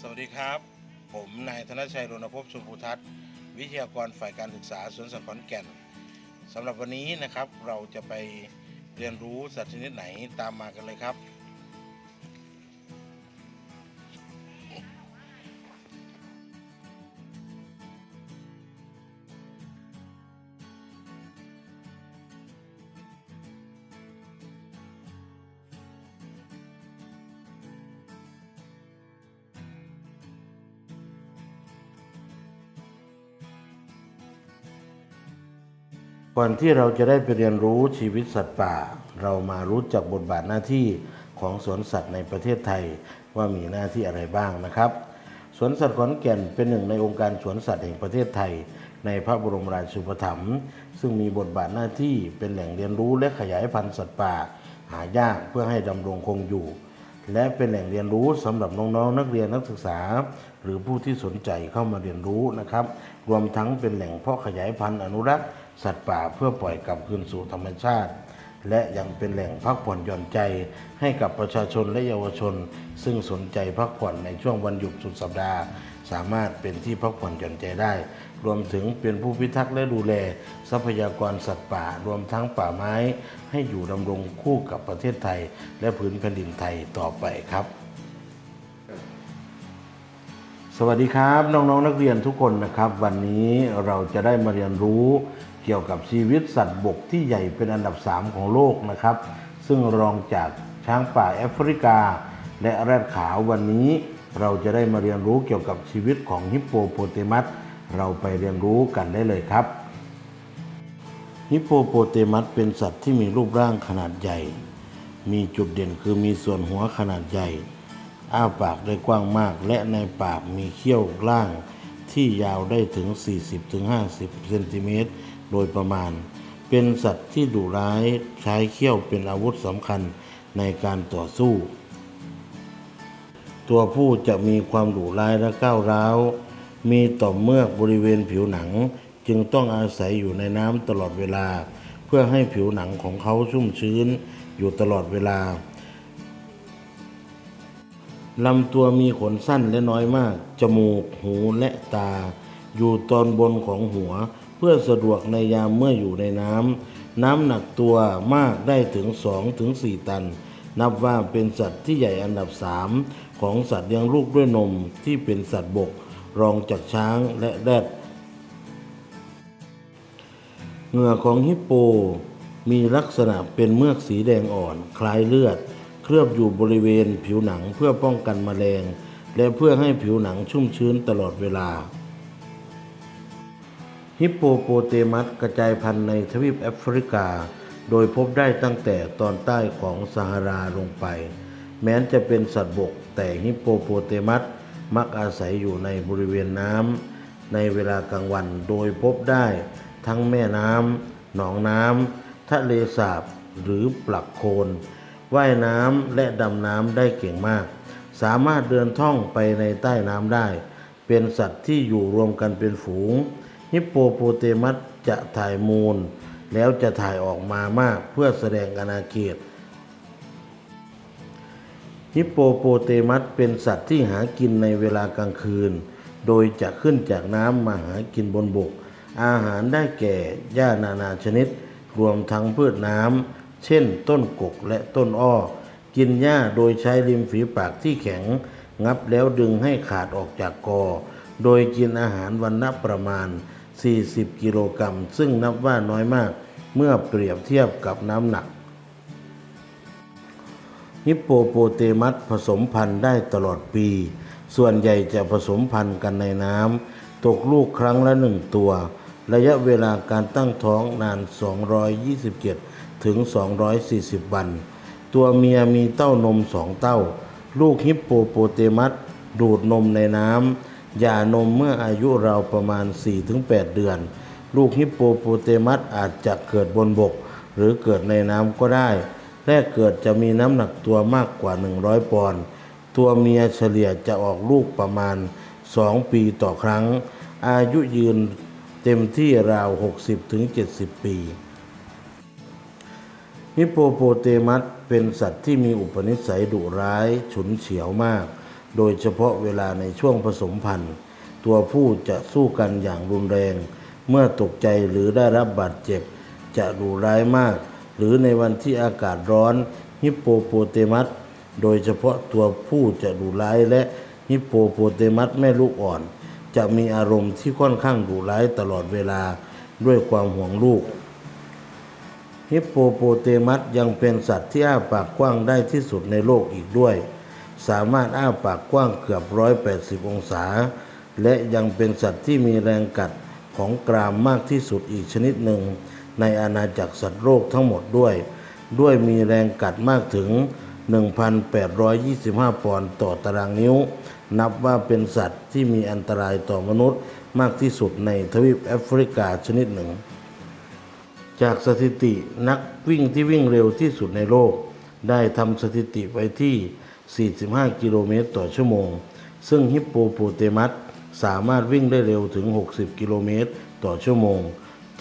สวัสดีครับ ผมนายธนชัยรณภพชมพูทัศน์วิทยากรฝ่ายการศึกษาสวนสัตว์ขอนแก่นสำหรับวันนี้นะครับ เราจะไปเรียนรู้สัตว์ชนิดไหนตามมากันเลยครับ ก่อนที่เราจะได้ไปเรียนรู้ชีวิตสัตว์ป่า เรามารู้จักบทบาทหน้าที่ของสวนสัตว์ในประเทศไทยว่ามีหน้าที่อะไรบ้างนะครับ สวนสัตว์ขอนแก่นเป็นหนึ่งในองค์การสวนสัตว์แห่งประเทศไทย ในพระบรมราชูปถัมภ์ซึ่งมีบทบาทหน้าที่เป็นแหล่งเรียนรู้และขยายพันธุ์สัตว์ป่า หายากเพื่อให้ดำรงคงอยู่ และเป็นแหล่งเรียนรู้สำหรับน้องๆนักเรียนนักศึกษา หรือผู้ที่สนใจเข้ามาเรียนรู้นะครับ รวมทั้งเป็นแหล่งเพาะขยายพันธุ์อนุรักษ์ สัตว์ป่าเพื่อปล่อยกลับคืนสู่ธรรมชาติ และยังเป็นแหล่งพักผ่อนหย่อนใจ ให้กับประชาชนและเยาวชน ซึ่งสนใจพักผ่อนในช่วงวันหยุดสุดสัปดาห์ สามารถเป็นที่พักผ่อนหย่อนใจได้ รวมถึงเป็นผู้พิทักษ์และดูแล ทรัพยากรสัตว์ป่ารวมทั้งป่าไม้ ให้อยู่ดำรงคู่กับประเทศไทย และพื้นแผ่นดินไทยต่อไปครับสวัสดีครับ น้องๆนนักเรียนทุกคนนะครับ วันนี้เราจะได้มาเรียนรู้ เกี่ยวกับชีวิตสัตว์บกที่ใหญ่เป็นอันดับ 3 ของโลกนะครับ ซึ่งรองจากช้างป่าแอฟริกา และแรดขาววันนี้ เราจะได้มาเรียนรู้เกี่ยวกับชีวิตของฮิปโปโปเตมัสเราไปเรียนรู้กันได้เลยครับฮิปโปโปเตมัสเป็นสัตว์ที่มีรูปร่างขนาดใหญ่ มีจุดเด่นคือมีส่วนหัวขนาดใหญ่ อ้าปากได้กว้างมาก และในปากมีเขี้ยวล่าง ที่ยาวได้ถึง 40-50 เซนติเมตรโดยประมาณ เป็นสัตว์ที่ดุร้ายใช้เขี้ยวเป็นอาวุธสำคัญในการต่อสู้ ตัวผู้จะมีความดุร้ายและก้าวร้าว มีต่อมเมือกบริเวณผิวหนัง จึงต้องอาศัยอยู่ในน้ำตลอดเวลา เพื่อให้ผิวหนังของเขาชุ่มชื้นอยู่ตลอดเวลา ลำตัวมีขนสั้นและน้อยมาก จมูก หูและตา อยู่ตอนบนของหัว เพื่อสะดวกในยามเมื่ออยู่ในน้ำ น้ำหนักตัวมากได้ถึง 2-4ถึงตัน นับว่าเป็นสัตว์ที่ใหญ่อันดับ 3 ของสัตว์เลี้ยงลูกด้วยนมที่เป็นสัตว์บก รองจากช้างและแรดเหงื่อของฮิปโปมีลักษณะเป็นเมือกสีแดงอ่อน คล้ายเลือด เคลือบอยู่บริเวณผิวหนังเพื่อป้องกันแมลง และเพื่อให้ผิวหนังชุ่มชื้นตลอดเวลา ฮิปโปโปเตมัสกระจายพันธุ์ในทวีปแอฟริกา โดยพบได้ตั้งแต่ตอนใต้ของซาฮาราลงไป แม้จะเป็นสัตว์บก แต่ฮิปโปโปเตมัสมักอาศัยอยู่ในบริเวณน้ำในเวลากลางวันโดยพบได้ทั้งแม่น้ำหนองน้ำทะเลสาบหรือปลักโคน ว่ายน้ำและดำน้ำได้เก่งมาก สามารถเดินท่องไปในใต้น้ำได้ เป็นสัตว์ที่อยู่รวมกันเป็นฝูง ฮิปโปโปเตมัสจะถ่ายมูล แล้วจะถ่ายออกมามากเพื่อแสดงอาณาเขตฮิปโปโปเตมัสเป็นสัตว์ที่หากินในเวลากลางคืน โดยจะขึ้นจากน้ำมาหากินบนบก อาหารได้แก่หญ้านานาชนิด รวมทั้งพืชน้ำ เช่น ต้นกกและต้นอ้อ กินหญ้าโดยใช้ริมฝีปากที่แข็ง งับแล้วดึงให้ขาดออกจากกอ โดยกินอาหารวันละประมาณ 40 กิโลกรัมซึ่งนับว่าน้อยมากเมื่อเปรียบเทียบกับน้ำหนักฮิปโปโปเตมัสผสมพันธุ์ได้ตลอดปี ส่วนใหญ่จะผสมพันธุ์กันในน้ำ ตกลูกครั้งละหนึ่งตัว ระยะเวลาการตั้งท้องนาน 227 ถึง 240 วัน ตัวเมียมีเต้านมสองเต้า ลูกฮิปโปโปเตมัสดูดนมในน้ำหย่านมเมื่ออายุราวประมาณ 4-8 เดือน ลูกฮิปโปโปเตมัสอาจจะเกิดบนบก หรือเกิดในน้ำก็ได้ แรกเกิดจะมีน้ำหนักตัวมากกว่า 100 ปอนด์ ตัวเมียเฉลี่ยจะออกลูกประมาณ 2 ปีต่อครั้ง อายุยืนเต็มที่ราว 60-70 ปี ฮิปโปโปเตมัสเป็นสัตว์ที่มีอุปนิสัยดุร้าย ฉุนเฉียวมาก โดยเฉพาะเวลาในช่วงผสมพันธุ์ ตัวผู้จะสู้กันอย่างรุนแรง เมื่อตกใจหรือได้รับบาดเจ็บ จะดุร้ายมาก หรือในวันที่อากาศร้อนฮิปโปโปเตมัสโดยเฉพาะตัวผู้จะดุร้ายและฮิปโปโปเตมัสแม่ลูกอ่อน จะมีอารมณ์ที่ค่อนข้างดุร้ายตลอดเวลาด้วยความห่วงลูก ฮิปโปโปเตมัสยังเป็นสัตว์ที่อ้าปากกว้างได้ที่สุดในโลกอีกด้วย สามารถอ้าปากกว้างเกือบ 180 องศา และยังเป็นสัตว์ที่มีแรงกัดของกรามมากที่สุดอีกชนิดหนึ่ง ในอาณาจักรสัตว์โลกทั้งหมดด้วย ด้วยมีแรงกัดมากถึง 1,825 ปอนด์ต่อตารางนิ้ว นับว่าเป็นสัตว์ที่มีอันตรายต่อมนุษย์มากที่สุดในทวีปแอฟริกาชนิดหนึ่ง จากสถิตินักวิ่งที่วิ่งเร็วที่สุดในโลก ได้ทำสถิติไว้ที่ 45 กิโลเมตรต่อชั่วโมง ซึ่งฮิปโปโปเตมัสสามารถวิ่งได้เร็วถึง 60 กิโลเมตรต่อชั่วโมง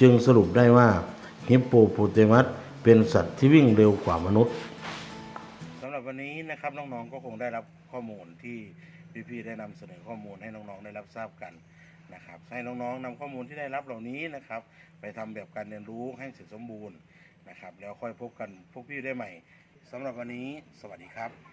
จึงสรุปได้ว่าฮิปโปโปเตมัสเป็นสัตว์ที่วิ่งเร็วกว่ามนุษย์สำหรับวันนี้นะครับน้องๆก็คงได้รับข้อมูลที่พี่ๆได้นำเสนอข้อมูลให้น้องๆได้รับทราบกัน นะครับให้น้องๆนำข้อมูลที่ได้รับเหล่านี้นะครับ ไปทำแบบการเรียนรู้ให้เสร็จสมบูรณ์นะครับ แล้วค่อยพบกันพวกพี่ได้ใหม่สำหรับวันนี้ สวัสดีครับ